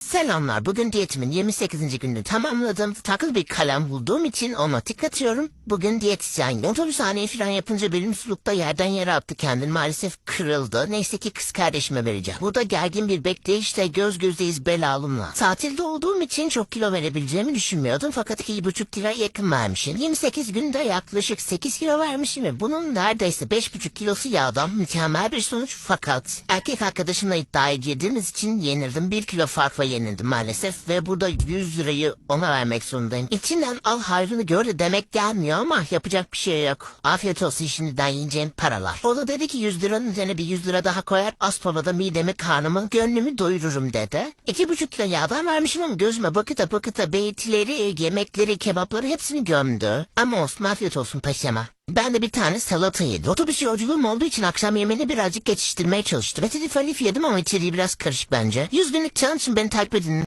Selamlar. Bugün diyetimin 28. gününü tamamladım. Takıl bir kalem bulduğum için ona tik atıyorum. Bugün diyetisyen otobüshaneye falan yapınca benim sulukta yerden yere attı kendini. Maalesef kırıldı. Neyse ki kız kardeşime vereceğim. Burada gergin bir bekleyişte göz gözeyiz belalımla. Tatilde olduğum için çok kilo verebileceğimi düşünmüyordum. Fakat 2,5 kilo yakın vermişim. 28 günde yaklaşık 8 kilo vermişim ve bunun neredeyse 5,5 kilosu yağdan mükemmel bir sonuç. Fakat erkek arkadaşımla iddiaya girdiğimiz için yenildim. 1 kilo farkla yenildim maalesef ve burada 100 lirayı ona vermek zorundayım. İçinden al hayrını gör de demek gelmiyor ama yapacak bir şey yok. Afiyet olsun şimdiden yiyeceğim paralar. O da dedi ki 100 liranın üzerine bir 100 lira daha koyar. Az sonra da midemi karnımı gönlümü doyururum dedi. 2,5 kilo yağdan vermişim ama gözüme bakıta bakıta beytileri, yemekleri, kebapları hepsini gömdü. Ama olsun afiyet olsun paşama. Ben de bir tane salata yedim. Otobüs yolculuğum olduğu için akşam yemeğini birazcık geçiştirmeye çalıştım. Eti falif yedim ama içeriği biraz karışık bence. 100 günlük challenge beni takip edin.